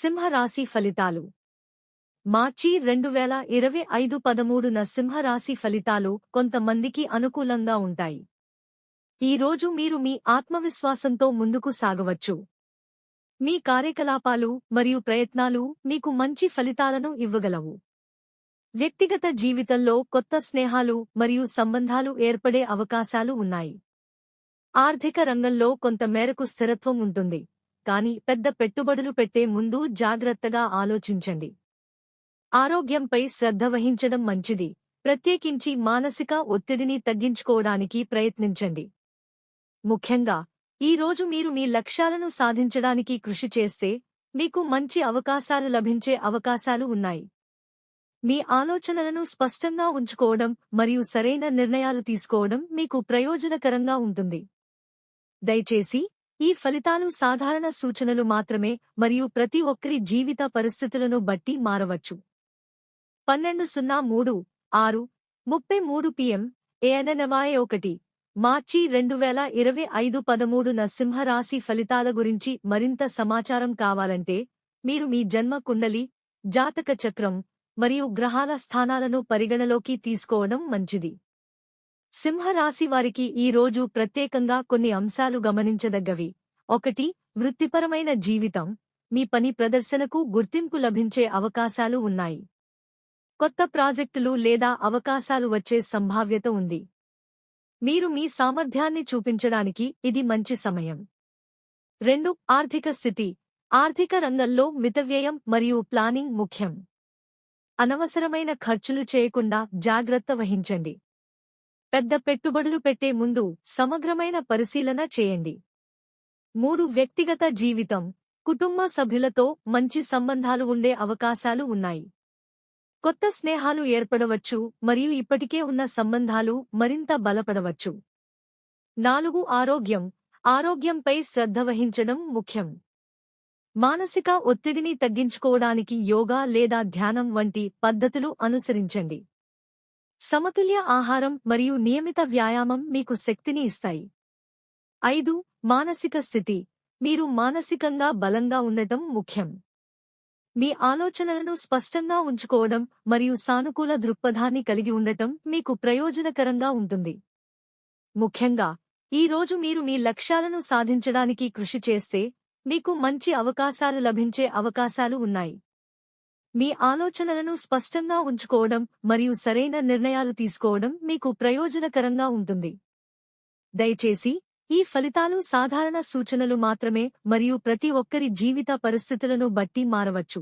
సింహరాశి ఫలితాలు. మార్చి రెండు వేల ఇరవై ఐదు పదమూడున సింహరాశి ఫలితాలు కొంతమందికి అనుకూలంగా ఉంటాయి. ఈ రోజు మీరు మీ ఆత్మవిశ్వాసంతో ముందుకు సాగవచ్చు. మీ కార్యకలాపాలు మరియు ప్రయత్నాలు మీకు మంచి ఫలితాలను ఇవ్వగలవు. వ్యక్తిగత జీవితంలో కొత్త స్నేహాలు మరియు సంబంధాలు ఏర్పడే అవకాశాలు ఉన్నాయి. ఆర్థిక రంగంలో కొంత మేరకు స్థిరత్వం ఉంటుంది. కానీ పెద్ద పెట్టుబడులు పెట్టే ముందు జాగ్రత్తగా ఆలోచించండి. ఆరోగ్యంపై శ్రద్ధ వహించడం మంచిది. ప్రత్యేకించి మానసిక ఒత్తిడిని తగ్గించుకోవడానికి ప్రయత్నించండి. ముఖ్యంగా ఈ రోజు మీరు మీ లక్ష్యాలను సాధించడానికి కృషి చేస్తే మీకు మంచి అవకాశాలు లభించే అవకాశాలు ఉన్నాయి. మీ ఆలోచనలను స్పష్టంగా ఉంచుకోవడం మరియు సరైన నిర్ణయాలు తీసుకోవడం మీకు ప్రయోజనకరంగా ఉంటుంది. దయచేసి ఈ ఫలితాలు సాధారణ సూచనలు మాత్రమే మరియు ప్రతి ఒక్కరి జీవిత పరిస్థితులను బట్టి మారవచ్చు. పన్నెండు సున్నా మూడు ఆరు ముప్పై మూడు పిఎం ఏఎన్ఎన్వై ఒకటి మార్చి రెండు వేల ఇరవై ఐదు పదమూడున సింహరాశి ఫలితాల గురించి మరింత సమాచారం కావాలంటే మీరు మీ జన్మ కుండలి జాతక చక్రం మరియు గ్రహాల స్థానాలను పరిగణలోకి తీసుకోవడం మంచిది. సింహరాశి వారికి ఈ రోజు ప్రత్యేకంగా కొన్ని అంశాలు గమనించదగ్గవి. ఒకటి వృత్తిపరమైన జీవితం. మీ పని ప్రదర్శనకు గుర్తింపు లభించే అవకాశాలు ఉన్నాయి. కొత్త ప్రాజెక్టులు లేదా అవకాశాలు వచ్చే సంభావ్యత ఉంది. మీరు మీ సామర్థ్యాన్ని చూపించడానికి ఇది మంచి సమయం. రెండు ఆర్థిక స్థితి. ఆర్థిక రంగంలో మితవ్యయం మరియు ప్లానింగ్ ముఖ్యం. అనవసరమైన ఖర్చులు చేయకుండా జాగ్రత్త వహించండి. పెద్ద పెట్టుబడులు పెట్టే ముందు సమగ్రమైన పరిశీలన చేయండి. మూడు వ్యక్తిగత జీవితం. కుటుంబ సభ్యులతో మంచి సంబంధాలు ఉండే అవకాశాలు ఉన్నాయి. కొత్త స్నేహాలు ఏర్పడవచ్చు మరియు ఇప్పటికే ఉన్న సంబంధాలు మరింత బలపడవచ్చు. నాలుగు ఆరోగ్యం. ఆరోగ్యంపై శ్రద్ధ వహించడం ముఖ్యం. మానసిక ఒత్తిడిని తగ్గించుకోవడానికి యోగా లేదా ధ్యానం వంటి పద్ధతులు అనుసరించండి. సమతుల్య ఆహారం మరియు నియమిత వ్యాయామం మీకు శక్తిని ఇస్తాయి. ఐదు మానసిక స్థితి. మీరు మానసికంగా బలంగా ఉండటం ముఖ్యం. మీ ఆలోచనలను స్పష్టంగా ఉంచుకోవడం మరియు సానుకూల దృక్పథాన్ని కలిగి ఉండటం మీకు ప్రయోజనకరంగా ఉంటుంది. ముఖ్యంగా ఈ రోజు మీరు మీ లక్ష్యాలను సాధించడానికి కృషి చేస్తే మీకు మంచి అవకాశాలు లభించే అవకాశాలు ఉన్నాయి. మీ ఆలోచనలను స్పష్టంగా ఉంచుకోవడం మరియు సరైన నిర్ణయాలు తీసుకోవడం మీకు ప్రయోజనకరంగా ఉంటుంది. దయచేసి ఈ ఫలితాలు సాధారణ సూచనలు మాత్రమే మరియు ప్రతి ఒక్కరి జీవిత పరిస్థితులను బట్టి మారవచ్చు.